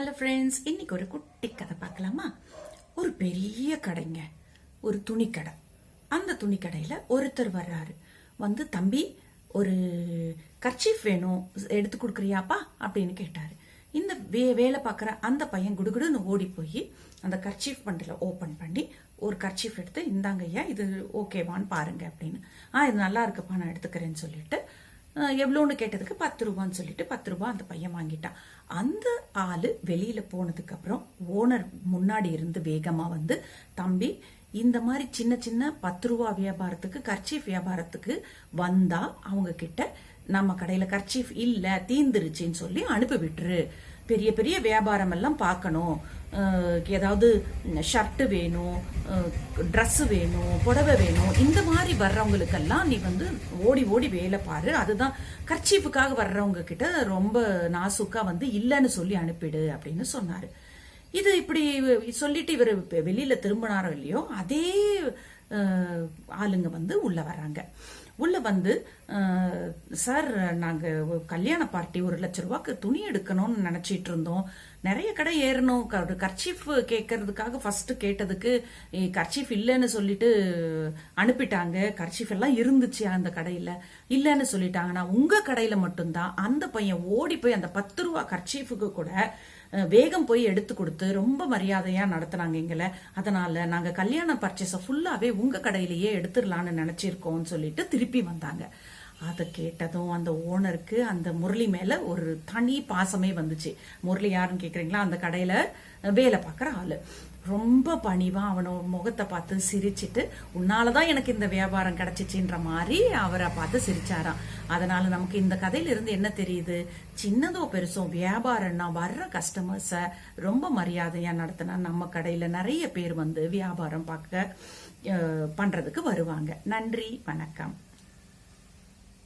Hello friends இன்னைக்கு ஒரு குட்டி கதை பார்க்கலாமா? ஒரு பெரிய கடைங்க. ஒரு துணிக்கடை. அந்த துணிக்கடையில் ஒருத்தர் வர்றாரு. வந்து தம்பி ஒரு கர்ச்சீஃப் வேணும். எடுத்து கொடுக்குறியாப்பா? அப்படின்னு கேட்டார். இந்த வே வேலை பார்க்குற அந்த பையன் குடுகுடுன்னு ஓடி போய் அந்த கர்ச்சீஃப் பண்டில் ஓப்பன் பண்ணி ஒரு கர்ச்சீஃப் எடுத்து இந்தாங்க ஐயா இது ஓகேவான்னு பாருங்க அப்படின்னு. ஆ இது நல்லா இருக்குப்பா நான் எடுத்துக்கிறேன்னு சொல்லிட்டு எவ்வளோன்னு கேட்டதுக்கு பத்து ரூபான்னு சொல்லிட்டு பத்து ரூபா அந்த பையன் வாங்கிட்டான். அந்த ஆள் வெளியில் போனதுக்கப்புறம் ஓனர் முன்னாடி இருந்து வேகமாக வந்து தம்பி இந்த மாதிரி சின்ன சின்ன பத்து ரூபா வியாபாரத்துக்கு கர்ச்சீஃப் வியாபாரத்துக்கு வந்தா அவங்க கிட்ட நம்ம கடையில் கர்ச்சீஃப் இல்லை தீந்துருச்சுன்னு சொல்லி அனுப்பி விட்டுரு. பெரிய பெரிய வியாபாரம் எல்லாம் பார்க்கணும் ஏதாவது ஷர்ட் வேணும் ட்ரெஸ் வேணும் புடவை வேணும். இந்த மாதிரி வர்றவங்களுக்கெல்லாம் நீ வந்து ஓடி ஓடி வேலை பாரு. அதுதான் கர்ச்சீப்புக்காக வர்றவங்க கிட்ட ரொம்ப நாசுக்கா வந்து இல்லைன்னு சொல்லி அனுப்பிடு அப்படின்னு சொன்னாரு. இது இப்படி சொல்லிட்டு இவர் வெளியில திரும்பினாரோ இல்லையோ அதே ஆளுங்க வந்து உள்ள வராங்க. உள்ள வந்து சார் நாங்க கல்யாண பார்ட்டி ஒரு லட்ச ரூபாய்க்கு துணி எடுக்கணும்னு நினைச்சிட்டு இருந்தோம். நிறைய கடை ஏறணும். ஒரு கர்ச்சீஃப் கேட்கறதுக்காக ஃபர்ஸ்ட் கேட்டதுக்கு கர்ச்சீஃப் இல்லைன்னு சொல்லிட்டு அனுப்பிட்டாங்க. கர்ச்சீஃப் எல்லாம் இருந்துச்சு அந்த கடையில. இல்லைன்னு சொல்லிட்டாங்கன்னா உங்க கடையில மட்டும்தான். அந்த பையன் ஓடி போய் அந்த பத்து ரூபா கர்ச்சீஃபுக்கு கூட வேகம் போய் எடுத்து கொடுத்து ரொம்ப மரியாதையா நடத்துனாங்க எங்களை. அதனால நாங்க கல்யாண பர்ச்சேஸ ஃபுல்லாவே உங்க கடையிலேயே எடுத்துடலாம்னு நினைச்சிருக்கோம்னு சொல்லிட்டு திருப்பி வந்தாங்க. அதை கேட்டதும் அந்த ஓனருக்கு அந்த முரளி மேல ஒரு தனி பாசமே வந்துச்சு. முரளி யாருன்னு கேக்குறீங்களா? அந்த கடையில வேலை பார்க்குற ஆளு. ரொம்ப பணிவா அவனை முகத்தை பார்த்து சிரிச்சிட்டு உன்னாலதான் எனக்கு இந்த வியாபாரம் கிடைச்சிச்சுன்ற மாதிரி அவரை பார்த்து சிரிச்சாராம். அதனால நமக்கு இந்த கதையில இருந்து என்ன தெரியுது? சின்னதோ பெருசோ வியாபாரம்னா வர்ற கஸ்டமர்ஸ ரொம்ப மரியாதையா நடத்தினா நம்ம கடையில நிறைய பேர் வந்து வியாபாரம் பார்க்க பண்றதுக்கு வருவாங்க. நன்றி வணக்கம்.